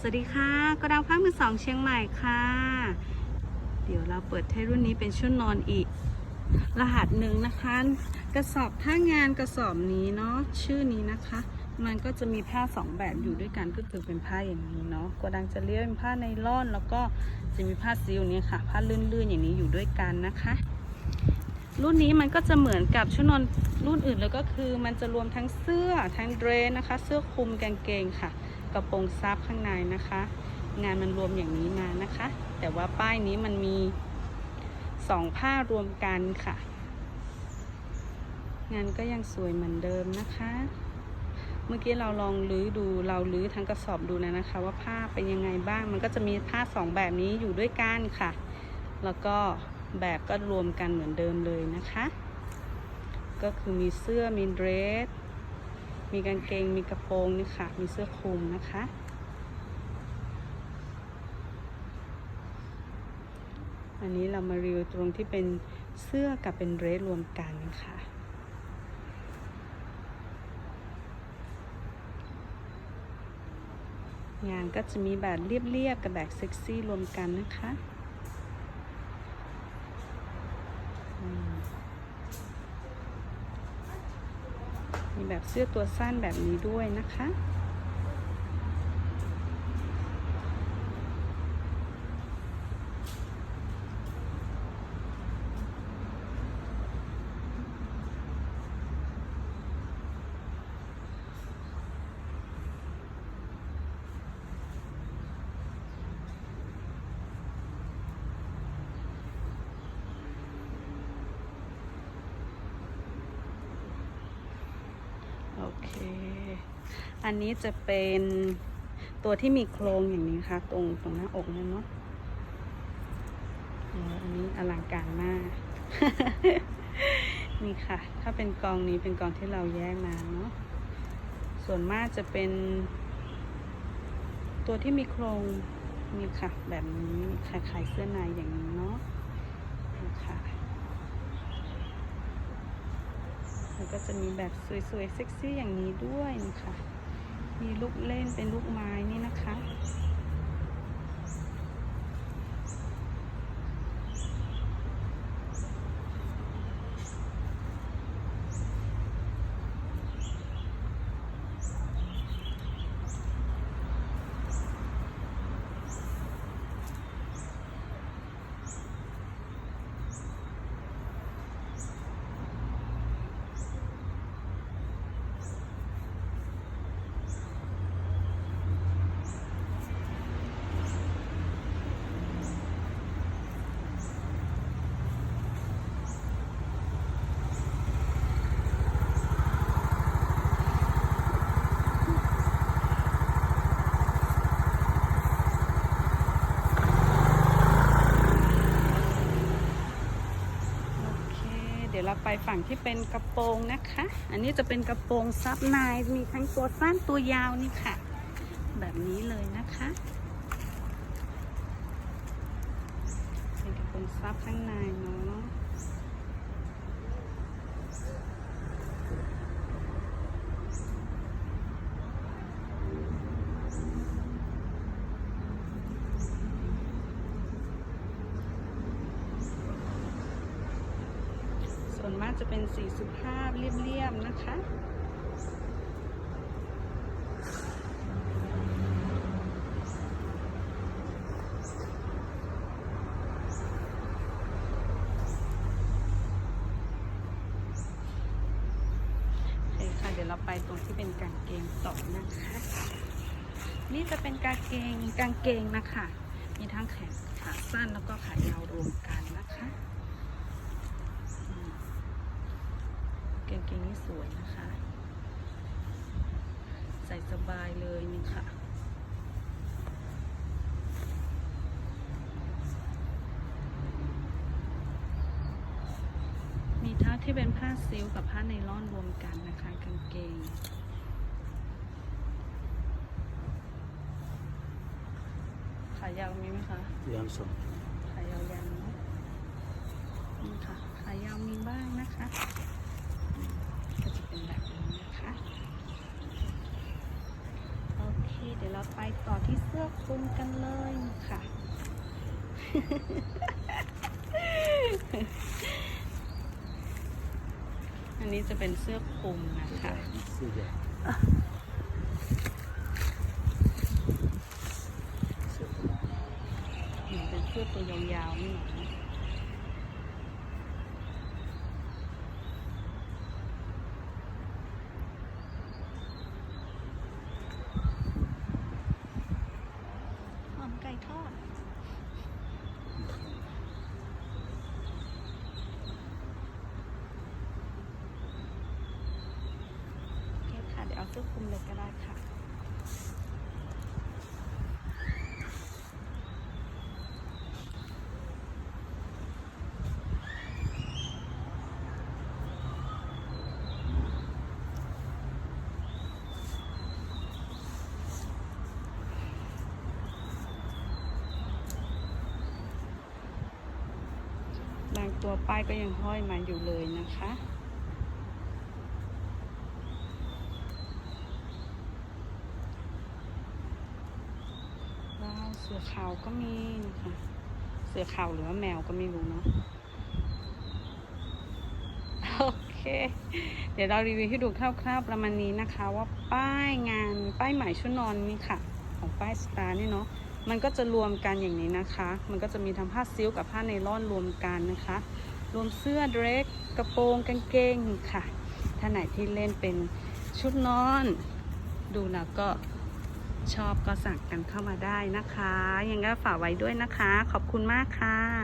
สวัสดีค่ะกระดาวภาคมือสองเชียงใหม่ค่ะ เดี๋ยวเราเปิดให้รุ่นนี้เป็นชุดนอนอีก รหัสหนึ่งนะคะ กระสอบถ้างานกระสอบนี้เนาะชื่อนี้นะคะ มันก็จะมีผ้าสองแบบอยู่ด้วยกันก็คือเป็นผ้าอย่างนี้เนาะกระดังจะเรียกเป็นผ้าไนล่อน แล้วก็จะมีผ้าซิลนี่ค่ะ ผ้าลื่นๆอย่างนี้อยู่ด้วยกันนะคะ รุ่นนี้มันก็จะเหมือนกับชุดนอนรุ่นอื่นเลยก็คือ มันจะรวมทั้งเสื้อทั้งเดรสนะคะ เสื้อคลุมกางเกงค่ะ กระโปรงซับข้างในนะคะ งานมันรวมอย่างนี้มานะคะ แต่ว่าป้ายนี้มันมีสองผ้ารวมกันค่ะ งานก็ยังสวยเหมือนเดิมนะคะ เมื่อกี้เราลองลื้อดูเราลื้อทั้งกระสอบดูแล้วนะคะ ว่าผ้าเป็นยังไงบ้าง มันก็จะมีผ้าสองแบบนี้อยู่ด้วยกันค่ะ แล้วก็แบบก็รวมกันเหมือนเดิมเลยนะคะ ก็คือมีเสื้อมีเดรส มีกางเกง มีกระโปรงนี่ค่ะ มีเสื้อคลุมนะคะ อันนี้เรามารีวิวตรงที่เป็นเสื้อกับเป็นเรสรวมกันค่ะงานก็จะมีแบบเรียบๆกับแบบเซ็กซี่รวมกันนะคะอืมมี แบบเสื้อตัวสั้นแบบนี้ด้วยนะคะ โอเค อันนี้จะเป็นตัวที่มีโครงอย่างนี้ค่ะ ตรงตรงหน้าอกนั่นเนาะอันนี้อลังการมาก นี่ค่ะ ถ้าเป็นกองนี้เป็นกองที่เราแยกมาเนาะ ส่วนมากจะเป็น ตัวที่มีโครงนี่ค่ะ แบบนี้คล้ายๆเสื้อในอย่างนี้เนาะนี่ค่ะ แล้ว ก็จะมีแบบสวยๆเซ็กซี่อย่างนี้ด้วยนะคะ มีลูกเล่นเป็นลูกไม้นี่นะคะ ไปฝั่งที่เป็นกระโปรงนะคะ อันนี้จะเป็นกระโปรงซับในมีทั้งตัวสั้นตัวยาวนี่ค่ะ แบบนี้เลยนะคะเป็นกระโปรงซับข้างในเนาะ ส่ วนมากจะเป็นสีสุภาพเรียบๆนะคะ โอเคค่ะเดี๋ยวเราไปตรงที่เป็นกางเกงต่อนะคะ นี่จะเป็นกางเกงกางเกงนะคะ มีทั้งแขนขาสั้นแล้วก็ขายาวรวมกันนะคะอืม กางเกงนี้สวยนะคะ ใส่สบายเลยนี่ค่ะ มีทั้งที่เป็นผ้าซิลค์กับผ้าไนล่อนรวมกันนะคะกางเกงขายาวมีไหมคะยังสองขายาวยังเนาะนี่ค่ะขายาวมีบ้างนะคะอืมก็จะเป็นแบบนี้นะคะ โอเค เดี๋ยวเรา เราไป ต่อที่เสื้อคลุมกันเลยค่ะ อันนี้จะเป็นเสื้อคลุมนะคะหมือนเป็นเสื้อตัวยาวๆนี่ ตัวป้ายก็ยังห้อยมาอยู่เลยนะคะ ว้าวเสือขาวก็มีนะคะ เสือขาวหรือว่าแมวก็ไม่รู้เนาะ โอเค เดี๋ยวเรารีวิวให้ดูคร่าวๆประมาณนี้นะคะ ว่าป้ายงานป้ายใหม่ชุดนอนนี่ค่ะ ของป้ายสตาร์นี่เนาะ มันก็จะรวมกันอย่างนี้นะคะ มันก็จะมีทั้งผ้าซิลกับผ้าไนล่อนรวมกันนะคะ รวมเสื้อเดรสกระโปรงกางเกงค่ะ ถ้าไหนที่เล่นเป็นชุดนอน ดูแล้วก็ชอบก็สั่งกันเข้ามาได้นะคะ ยังไงก็ฝากไว้ด้วยนะคะ ขอบคุณมากค่ะ